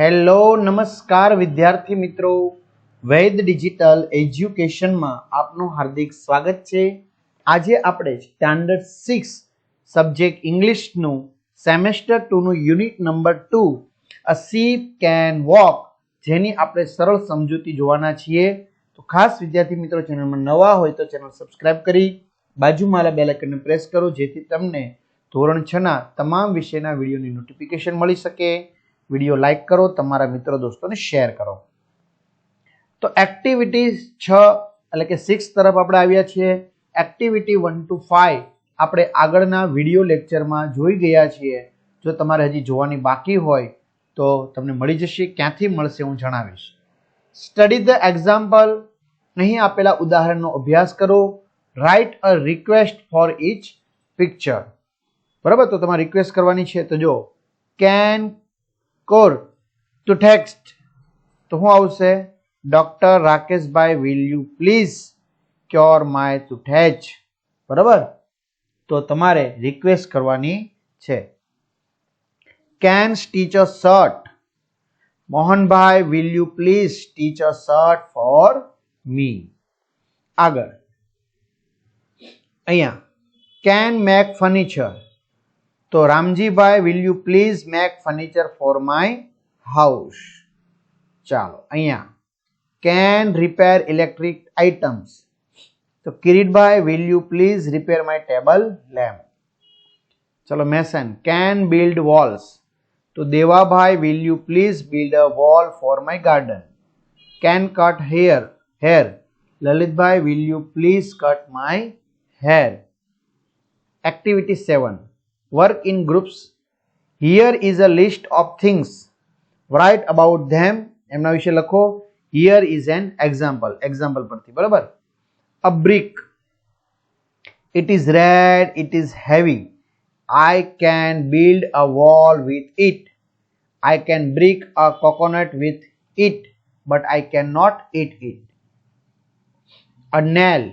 Hello નમસ્કાર વિદ્યાર્થી મિત્રો વૈદ ડિજિટલ એજ્યુકેશનમાં આપનું હાર્દિક સ્વાગત છે આજે આપણે સ્ટાન્ડર્ડ સિક્સ સબ્જેક્ટ ઇંગ્લિશનું સેમેસ્ટર ટુનું unit number two a sheep can walk જેની આપણે સરળ સમજૂતી જોવાના છીએ તો ખાસ વિદ્યાર્થી મિત્રો ચેનલમાં નવા હોય તો ચેનલ સબસ્ક્રાઇબ કરી બાજુમાં બેલ આઇકનને પ્રેસ કરો જેથી તમને ધોરણ છના તમામ વિષયના વિડીયોની નોટિફિકેશન મળી શકે વિડીયો લાઇક કરો તમારા મિત્રો દોસ્તોને શેર કરો તો એક્ટિવિટીઝ છ એટલે કે સિક્સ તરફ આપણે આવ્યા છીએ એક્ટિવિટી વન ટુ ફાઈવ આપણે આગળના વિડીયો લેક્ચરમાં જોઈ ગયા છીએ જો તમારે હજી જોવાની બાકી હોય તો તમને મળી જશે ક્યાંથી મળશે હું જણાવીશ સ્ટડી ધ એક્ઝામ્પલ અહીં આપેલા ઉદાહરણનો અભ્યાસ કરો write a request for each picture બરાબર તો તમારે રિક્વેસ્ટ કરવાની છે તો જો કેન કોર ટુ ટેક્સ્ટ તો શું આવશે doctor Rakeshbhai will you please cure my toothache બરાબર તો તમારે રિક્વેસ્ટ કરવાની છે can stitch a shirt Mohanbhai will you please stitch a shirt for me આગળ અહીંયા કેન મેક ફર્નિચર તો Ramjibhai will you please make furniture for my house ચાલો અહીંયા કેન રિપેર ઇલેક્ટ્રિક આઇટમ્સ તો Kiritbhai will you please repair my table lamp ચલો mason can build walls તો Devabhai will you please build a wall for my garden can cut hair hair Lalitbhai will you please cut my hair activity seven work in groups here is a list of things write about them એમના વિશે here is an example example પરથી બરાબર a brick it is red it is heavy i can build a wall with it i can break a coconut with it but i cannot eat it a nail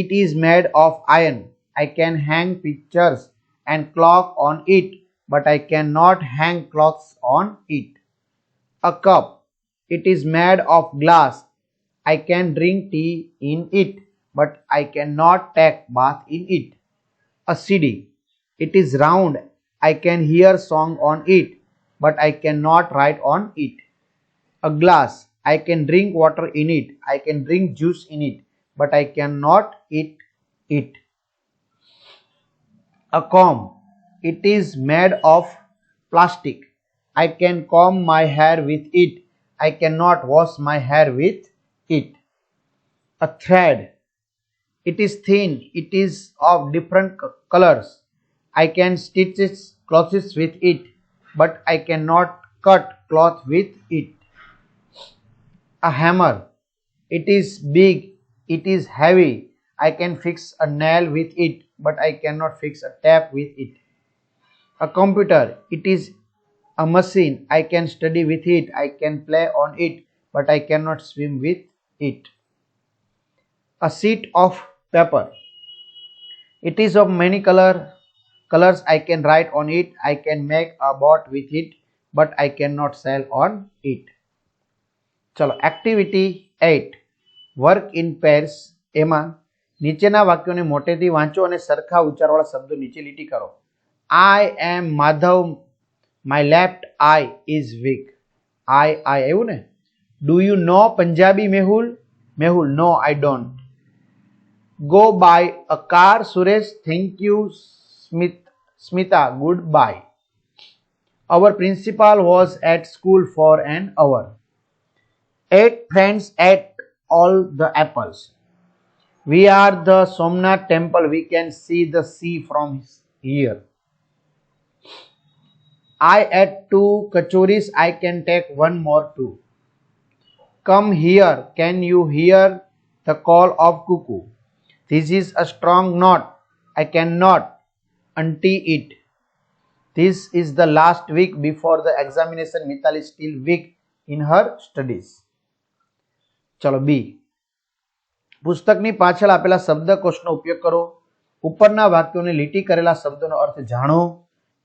it is made of iron i can hang pictures and clock on it but I cannot hang clocks on it. A cup. It is made of glass. I can drink tea in it but I cannot take bath in it. A CD. It is round. I can hear song on it but I cannot write on it. A glass. I can drink water in it. I can drink juice in it but I cannot eat it a comb. It is made of plastic. I can comb my hair with it. I cannot wash my hair with it. A thread. It is thin. It is of different colors. I can stitch clothes with it, but I cannot cut cloth with it. A hammer. It is big. It is heavy. I can fix a nail with it but I cannot fix a tap with it. A computer, it is a machine, I can study with it, I can play on it, but I cannot swim with it. A sheet of paper, it is of many color, colors, I can write on it, I can make a boat with it, but I cannot sail on it. ચલો activity eight. Work in pairs. Emma. નીચેના વાક્યોને મોટેથી વાંચો અને સરખા ઉચ્ચારવાળા શબ્દો નીચે લીટી કરો I am Madhav my left eye is weak I I એવું ને do you know Punjabi Mehul Mehul no I don't go by a car Suresh thank you Smit Smita goodbye our principal was at school for an hour at friends at all the apples we are the Somnath temple we can see the sea from here I had two kachoris I can take one more too come here can you hear the call of cuckoo this is a strong knot I cannot untie it this is the last week before the examination Mithal is still weak in her studies chalo B પુસ્તકની પાછળ આપેલા શબ્દકોશનો ઉપયોગ કરો ઉપરના વાક્યોને લીટી કરેલા શબ્દોનો અર્થ જાણો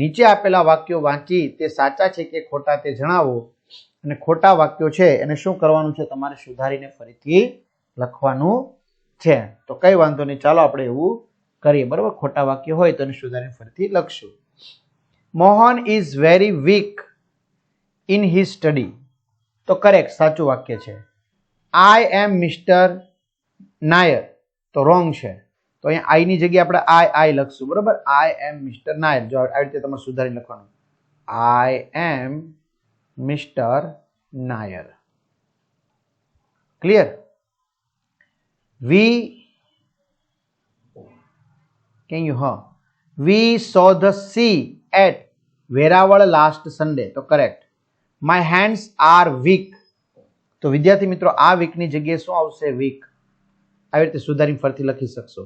નીચે આપેલા વાક્યો વાંચી તે સાચા છે કે ખોટા તે જણાવો અને ખોટા વાક્યો છે એને શું કરવાનું છે તમારે સુધારીને ફરીથી લખવાનું છે તો કંઈ વાંધો નહીં ચાલો આપણે એવું કરીએ બરાબર ખોટા વાક્ય હોય તો એને સુધારીને ફરીથી લખશું Mohan is very weak in he study તો કરેક્ટ સાચું વાક્ય છે આઈ એમ મિસ્ટર નાયર તો રોંગ છે તો અહીંયા આઈની જગ્યાએ આપણે આઈ આઈ લખશું બરાબર આઈ એમ મિસ્ટર નાયર જો આવી રીતે તમારે સુધારી લખવાનું I am mister Nair clear we can you હ we saw the sea at Veraval last Sunday તો correct my hands are weak તો વિદ્યાર્થી મિત્રો આ વીકની જગ્યાએ શું આવશે વીક આવી રીતે સુધારી ફરીથી લખી શકશો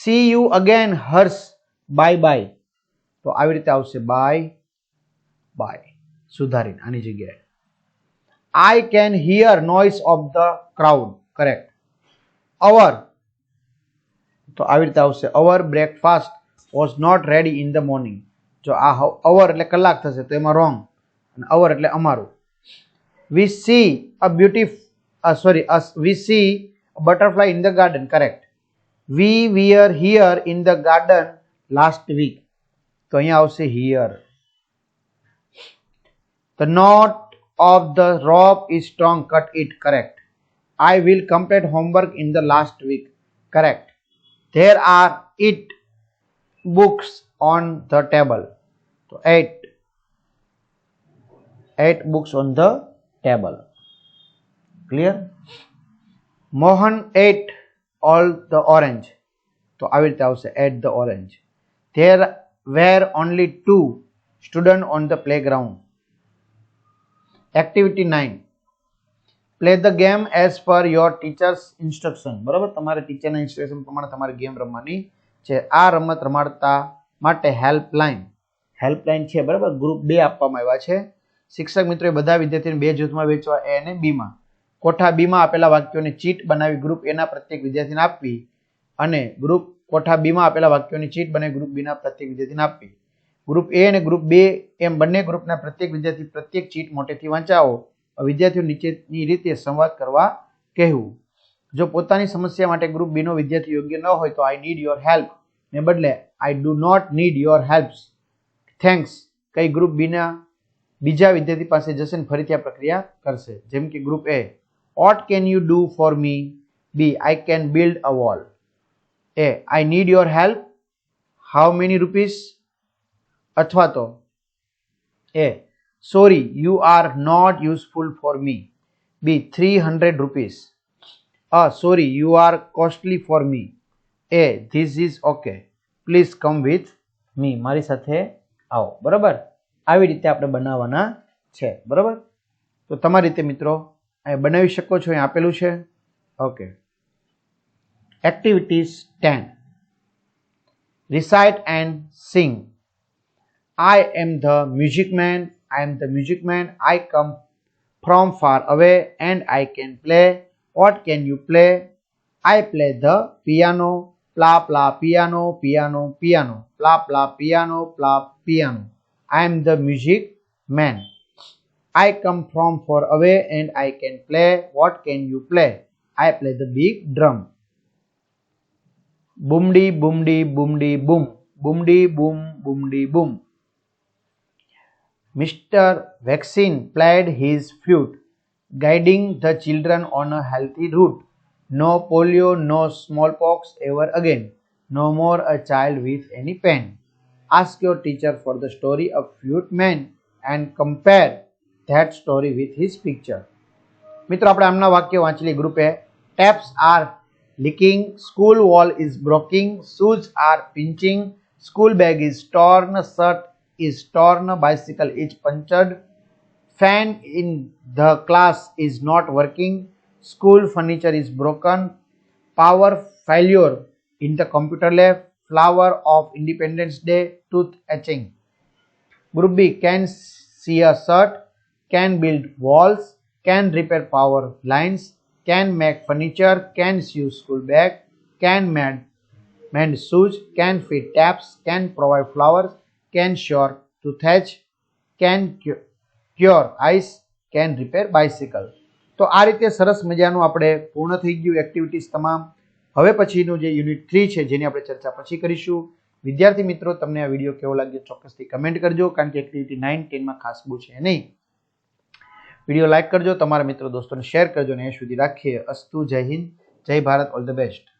see you again Harsh bye bye તો આવી રીતે આવશે બાય બાય સુધારીને આની જગ્યાએ I can hear noise of the crowd correct our તો આવી રીતે આવશે our breakfast was not ready in the morning જો આ અવર એટલે કલાક થશે તો એમાં રોંગ અને અવર એટલે અમારું we see a beauty sorry we see butterfly in the garden, correct? We were here in the garden last week. So, here. The knot of the rope is strong, cut it, correct? I will complete homework in the last week, correct? There are eight books on the table. So, eight. Eight books on the table. Clear? Mohan at all the orange તો આવી રીતે આવશે at the orange there were only two student on the playground activity nine play the game as per your teachers instruction બરાબર તમારે ટીચરના instruction પ્રમાણે તમારે game રમવાની છે આ રમત રમાડતા માટે હેલ્પલાઇન હેલ્પલાઇન છે બરાબર ગ્રુપ ડે આપવામાં આવ્યા છે શિક્ષક મિત્રોએ બધા વિદ્યાર્થીઓને બે જૂથમાં વેચવા એ અને બીમાં કોઠા બીમાં આપેલા વાક્યોની ચીટ બનાવી ગ્રુપ એના પ્રત્યેક વિદ્યાર્થીને આપવી અને ગ્રુપ કોઠા બીમાં આપેલા વાક્યોની ચીટ બનાવી ગ્રુપ બીના પ્રત્યેક વિદ્યાર્થીને આપવી ગ્રુપ એ અને ગ્રુપ બે એમ બંને ગ્રુપના પ્રત્યેક વિદ્યાર્થી પ્રત્યેક ચીટ મોટેથી વાંચાવો વિદ્યાર્થીઓ નીચેની રીતે સંવાદ કરવા કહેવું જો પોતાની સમસ્યા માટે ગ્રુપ બીનો વિદ્યાર્થી યોગ્ય ન હોય તો આઈ નીડ યોર હેલ્પ ને બદલે I do not need your helps thanks કઈ ગ્રુપ બીના બીજા વિદ્યાર્થી પાસે જશે ને ફરીથી આ પ્રક્રિયા કરશે જેમ કે group A What can you do for me? B. I can build a wall. A. I need your help. How many rupees? અથવા તો A sorry you are not useful for me B three hundred rupees a sorry you are costly for me a this is okay please come with me મારી સાથે આવો બરાબર આવી રીતે આપણે બનાવવાના છે બરાબર તો તમારી રીતે મિત્રો અહીં બનાવી શકો છો અહીં આપેલું છે okay activities ten recite and sing I am the music man I am the music man I come from far away and I can play what can you play I play the piano pla pla piano piano piano pla pla piano pla piano I am the music man I come from far away and I can play. What can you play? I play the big drum. Boom dee boom dee boom dee boom. Boom dee boom boom dee boom. Mr. Vaccine played his flute, guiding the children on a healthy route. No polio, no smallpox ever again. No more a child with any pain. Ask your teacher for the story of flute man and compare that story with his picture મિત્રો આપણે આમના વાક્ય વાંચેલી ગ્રુપે taps are leaking school wall is broking shoes are pinching school bag is torn shirt is torn bicycle is punctured fan in the class is not working school furniture is broken power failure in the computer lab flower of Independence Day tooth etching. Group B can see a shirt can build walls, can repair power lines, can make furniture, can sew school bag, can mend, mend shoes, can feed taps, can provide flowers, can shore to thatch, can cure ice, can repair bicycle. તો આ રીતે સરસ મજાનું આપણે પૂર્ણ થઈ ગયું activities તમામ હવે પછીનું જે યુનિટ થ્રી છે જેની આપણે ચર્ચા પછી કરીશું વિદ્યાર્થી મિત્રો તમને આ વિડીયો કેવો લાગ્યો ચોક્કસથી કમેન્ટ કરજો કારણ કે એક્ટિવિટી નાઇન ટેનમાં ખાસ બહુ છે નહીં વિડીયો લાઇક કરજો તમારા મિત્રો દોસ્તોને શેર કરજો અને એ સુધી રાખીએ અસ્તુ જય હિન્દ જય ભારત ઓલ ધ બેસ્ટ